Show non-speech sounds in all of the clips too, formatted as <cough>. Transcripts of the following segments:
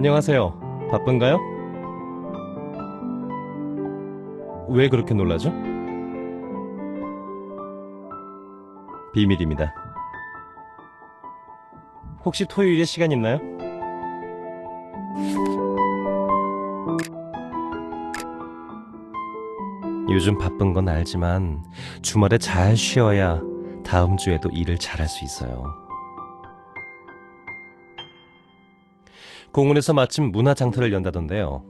안녕하세요. 바쁜가요? 왜 그렇게 놀라죠? 비밀입니다. 혹시 토요일에 시간 있나요? 요즘 바쁜 건 알지만 주말에 잘 쉬어야 다음 주에도 일을 잘할 수 있어요. 공원에서 마침 문화 장터를 연다던데요.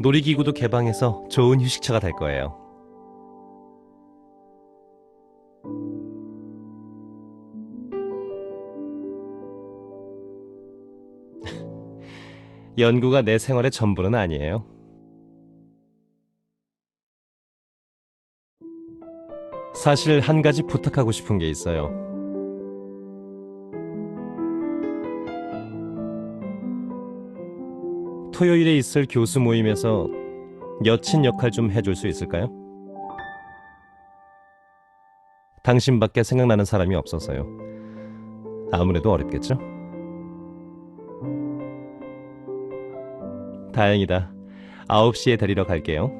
놀이기구도 개방해서 좋은 휴식처가 될 거예요. <laughs> 연구가 내 생활의 전부는 아니에요. 사실 한 가지 부탁하고 싶은 게 있어요. 토요일에 있을 교수 모임에서 여친 역할 좀 해줄 수 있을까요? 당신밖에 생각나는 사람이 없어서요. 아무래도 어렵겠죠? 다행이다. 9시에 데리러 갈게요.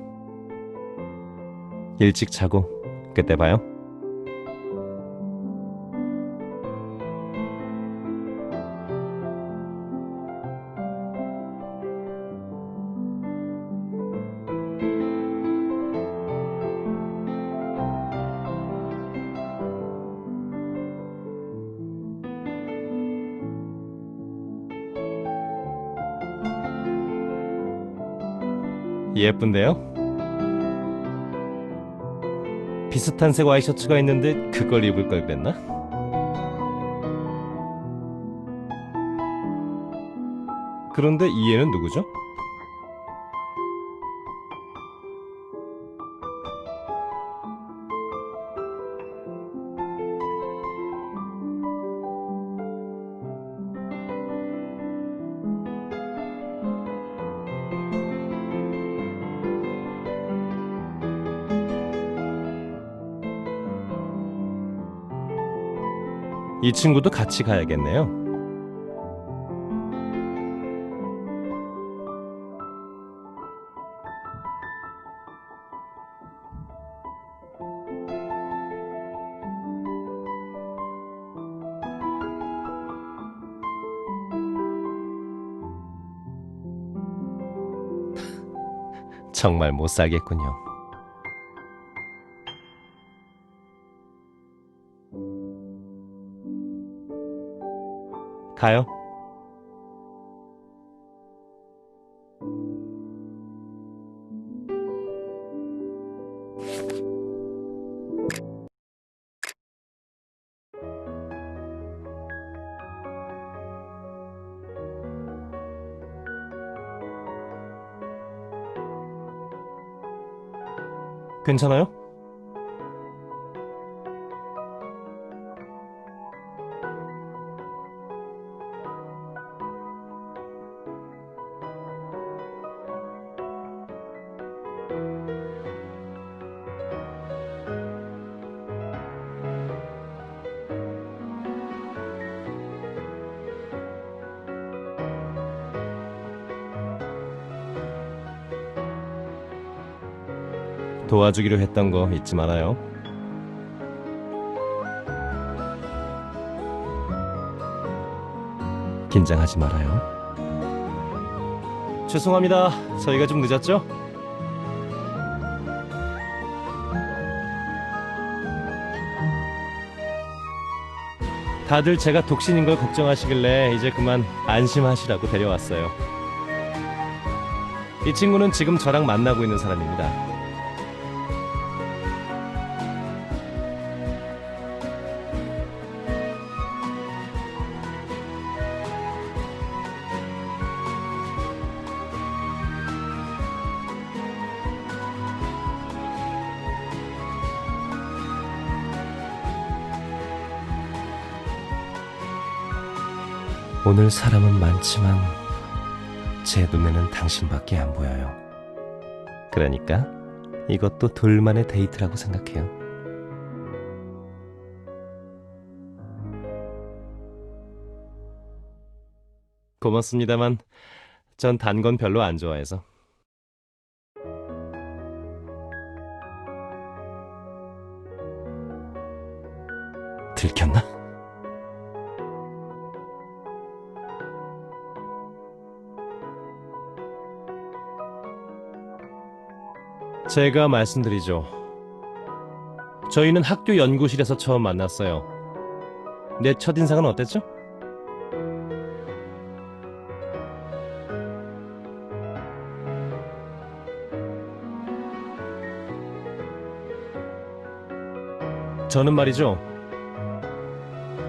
일찍 자고 그때 봐요. 예쁜데요? 비슷한 색 와이셔츠가 있는데 그걸 입을 걸 그랬나? 그런데 이 애는 누구죠? 이 친구도 같이 가야겠네요. 정말 못 살겠군요. 가요. 괜찮아요? 도와주기로 했던 거 잊지 말아요. 긴장하지 말아요. 죄송합니다. 저희가 좀 늦었죠? 다들 제가 독신인 걸 걱정하시길래 이제 그만 안심하시라고 데려왔어요. 이 친구는 지금 저랑 만나고 있는 사람입니다. 오늘 사람은 많지만 제 눈에는 당신밖에 안 보여요. 그러니까 이것도 둘만의 데이트라고 생각해요. 고맙습니다만 전 단 건 별로 안 좋아해서. 들켰나? 제가 말씀드리죠. 저희는 학교 연구실에서 처음 만났어요. 내 첫인상은 어땠죠? 저는 말이죠.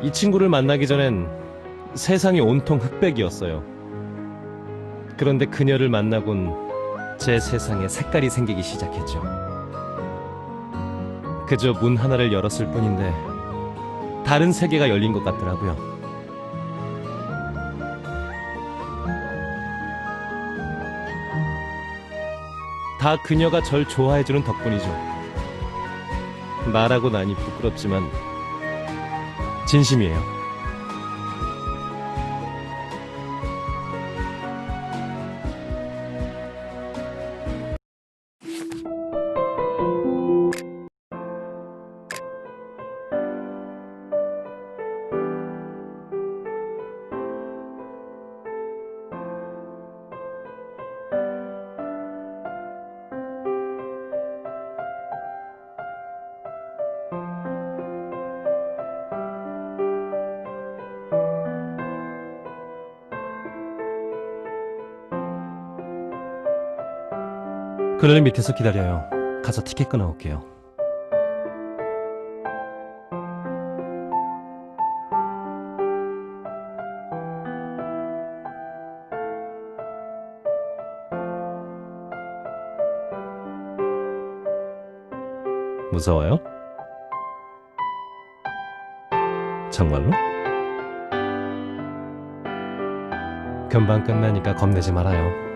이 친구를 만나기 전엔 세상이 온통 흑백이었어요. 그런데 그녀를 만나곤 제 세상에 색깔이 생기기 시작했죠. 그저 문 하나를 열었을 뿐인데 다른 세계가 열린 것 같더라고요. 다 그녀가 절 좋아해주는 덕분이죠. 말하고 나니 부끄럽지만 진심이에요. 그늘 밑에서 기다려요. 가서 티켓 끊어올게요. 무서워요? 정말로? 금방 끝나니까 겁내지 말아요.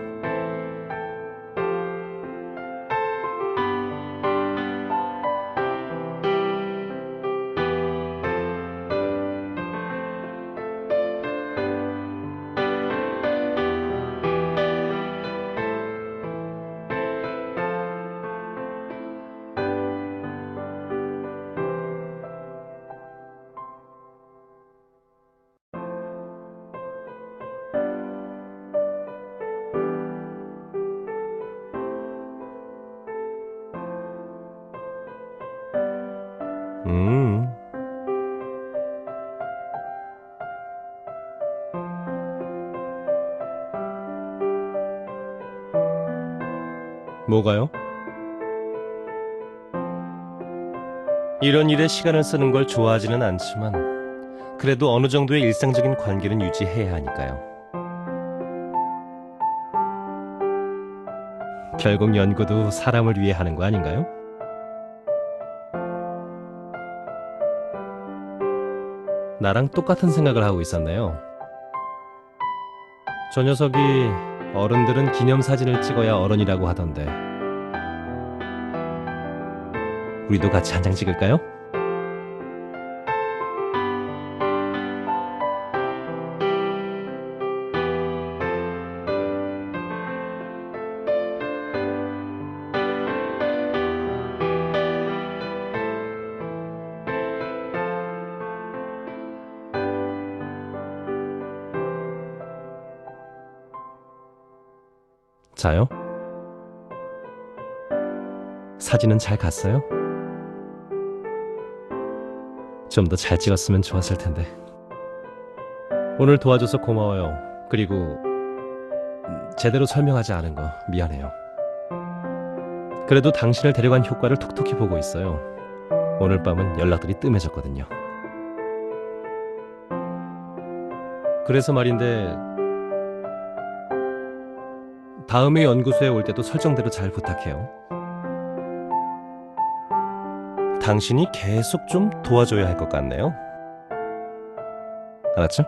뭐가요? 이런 일에 시간을 쓰는 걸 좋아하지는 않지만 그래도 어느 정도의 일상적인 관계는 유지해야 하니까요. 결국 연구도 사람을 위해 하는 거 아닌가요? 나랑 똑같은 생각을 하고 있었네요. 저 녀석이 어른들은 기념사진을 찍어야 어른이라고 하던데. 우리도 같이 한 장 찍을까요? 자요? 사진은 잘 갔어요? 좀 더 잘 찍었으면 좋았을 텐데. 오늘 도와줘서 고마워요. 그리고 음, 제대로 설명하지 않은 거 미안해요. 그래도 당신을 데려간 효과를 톡톡히 보고 있어요. 오늘 밤은 연락들이 뜸해졌거든요. 그래서 말인데 다음에 연구소에 올 때도 설정대로 잘 부탁해요. 당신이 계속 좀 도와줘야 할 것 같네요. 알았죠?